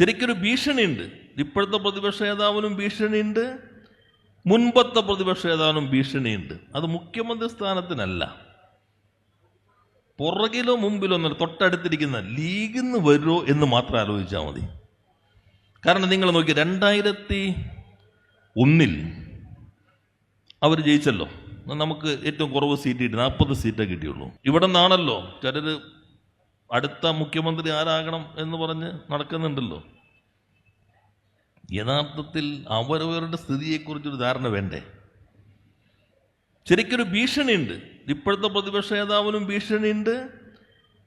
ശരിക്കൊരു ഭീഷണിയുണ്ട്. ഇപ്പോഴത്തെ പ്രതിപക്ഷ നേതാവിനും ഭീഷണിയുണ്ട്. മുൻപത്തെ പ്രതിപക്ഷ നേതാവിനും ഭീഷണിയുണ്ട്. അത് മുഖ്യമന്ത്രി സ്ഥാനത്തിനല്ല. പുറകിലോ മുമ്പിലോ ഒന്നല്ല തൊട്ടടുത്തിരിക്കുന്ന ലീഗിൽ നിന്ന് വരുമോ എന്ന് മാത്രം ആലോചിച്ചാൽ മതി. കാരണം നിങ്ങൾ നോക്കി രണ്ടായിരത്തി ഒന്നിൽ അവർ ജയിച്ചല്ലോ. നമുക്ക് ഏറ്റവും കുറവ് സീറ്റ് കിട്ടി നാൽപ്പത് സീറ്റേ കിട്ടിയുള്ളൂ. ഇവിടെ നിന്നാണല്ലോ ചിലർ അടുത്ത മുഖ്യമന്ത്രി ആരാകണം എന്ന് പറഞ്ഞ് നടക്കുന്നുണ്ടല്ലോ. യഥാർത്ഥത്തിൽ അവരവരുടെ സ്ഥിതിയെക്കുറിച്ചൊരു ധാരണ വേണ്ടേ? ശരിക്കൊരു ഭീഷണിയുണ്ട്. ഇപ്പോഴത്തെ പ്രതിപക്ഷ നേതാവിനും ഭീഷണിയുണ്ട്.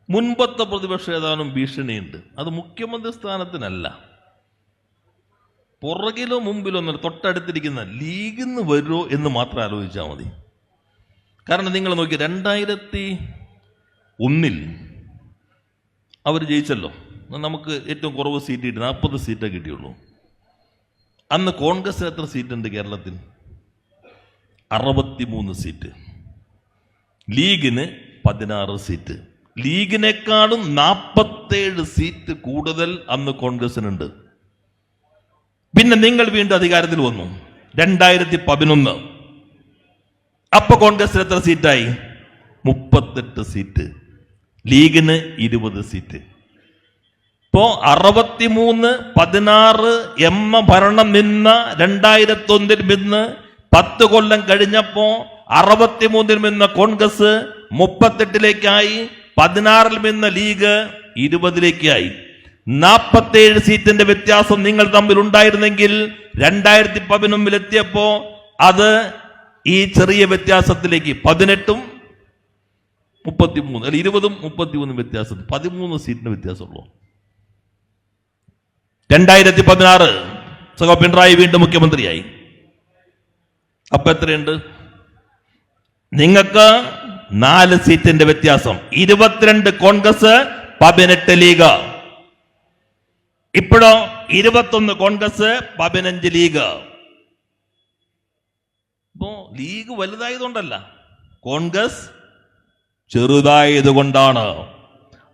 മുൻപത്തെ പ്രതിപക്ഷ നേതാവിനും ഭീഷണിയുണ്ട്. അത് മുഖ്യമന്ത്രി സ്ഥാനത്തിനല്ല. പുറകിലോ മുമ്പിലോ ഒന്നല്ല തൊട്ടടുത്തിരിക്കുന്ന ലീഗിൽ നിന്ന് വരുമോ എന്ന് മാത്രം ആലോചിച്ചാൽ മതി. കാരണം നിങ്ങൾ നോക്കി രണ്ടായിരത്തി ഒന്നിൽ അവർ ജയിച്ചല്ലോ. നമുക്ക് ഏറ്റവും കുറവ് സീറ്റ് കിട്ടി നാൽപ്പത് സീറ്റേ കിട്ടിയുള്ളൂ. അന്ന് കോൺഗ്രസ് എത്ര സീറ്റ് ഉണ്ട് കേരളത്തിൽ? അറുപത്തിമൂന്ന് സീറ്റ്. ലീഗിന് പതിനാറ് സീറ്റ്. ലീഗിനേക്കാളും നാൽപ്പത്തേഴ് സീറ്റ് കൂടുതൽ അന്ന് കോൺഗ്രസിനുണ്ട്. പിന്നെ നിങ്ങൾ വീണ്ടും അധികാരത്തിൽ വന്നു. രണ്ടായിരത്തി പതിനൊന്ന് അപ്പൊ കോൺഗ്രസിന് എത്ര സീറ്റായി? മുപ്പത്തെട്ട് സീറ്റ്. ലീഗിന് ഇരുപത് സീറ്റ്. ഇപ്പോ അറുപത്തിമൂന്ന് പതിനാറ് എം ഭരണം നിന്ന രണ്ടായിരത്തി ഒന്നിൽ നിന്ന് പത്ത് കൊല്ലം കഴിഞ്ഞപ്പോ അറുപത്തിമൂന്നിൽ നിന്ന് കോൺഗ്രസ് മുപ്പത്തെട്ടിലേക്കായി പതിനാറിൽ നിന്ന് ലീഗ് ഇരുപതിലേക്കായി. നാൽപ്പത്തേഴ് സീറ്റിന്റെ വ്യത്യാസം നിങ്ങൾ തമ്മിൽ ഉണ്ടായിരുന്നെങ്കിൽ രണ്ടായിരത്തി പതിനൊന്നിൽ എത്തിയപ്പോ അത് ഈ ചെറിയ വ്യത്യാസത്തിലേക്ക് പതിനെട്ടും മുപ്പത്തിമൂന്ന് അല്ല ഇരുപതും മുപ്പത്തിമൂന്നും വ്യത്യാസം പതിമൂന്ന് സീറ്റിന് വ്യത്യാസമുള്ളൂ. രണ്ടായിരത്തി പതിനാറ് സഹ പിണറായി വീണ്ടും മുഖ്യമന്ത്രിയായി. അപ്പൊ എത്രയുണ്ട്? നിങ്ങൾക്ക് നാല് സീറ്റിന്റെ വ്യത്യാസം. ഇരുപത്തിരണ്ട് കോൺഗ്രസ് പതിനെട്ട് ലീഗ്. ഇപ്പോഴോ ഇരുപത്തൊന്ന് കോൺഗ്രസ് പതിനഞ്ച് ലീഗ്. ഇപ്പോ ലീഗ് വലുതായതുകൊണ്ടല്ല. കോൺഗ്രസ് ചെറുതായതുകൊണ്ടാണ്.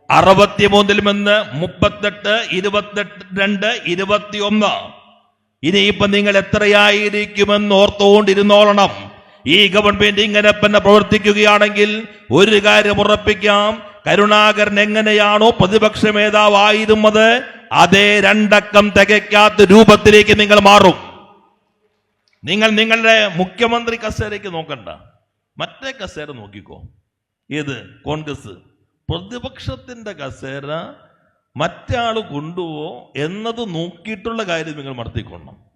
അറുപത്തിമൂന്നിൽ നിന്ന് മുപ്പത്തെട്ട് ഇരുപത്തെട്ട് രണ്ട് ഇരുപത്തിയൊന്ന്. ഇനിയിപ്പൊ നിങ്ങൾ എത്രയായിരിക്കുമെന്ന് ഓർത്തുകൊണ്ടിരുന്നോളണം. ഈ ഗവൺമെന്റ് ഇങ്ങനെ തന്നെ പ്രവർത്തിക്കുകയാണെങ്കിൽ ഒരു കാര്യം ഉറപ്പിക്കാം. കരുണാകരൻ എങ്ങനെയാണോ പ്രതിപക്ഷ നേതാവായിരുന്നത് അതേ രണ്ടക്കം തികയ്ക്കാത്ത രൂപത്തിലേക്ക് നിങ്ങൾ മാറും. നിങ്ങൾ നിങ്ങളുടെ മുഖ്യമന്ത്രി കസേരയ്ക്ക് നോക്കണ്ട. മറ്റേ കസേര നോക്കിക്കോ. ഏത്? കോൺഗ്രസ്. പ്രതിപക്ഷത്തിന്റെ കസേര മറ്റാൾ കൊണ്ടുപോ എന്നത് നോക്കിയിട്ടുള്ള കാര്യം നിങ്ങൾ നടത്തിക്കൊള്ളണം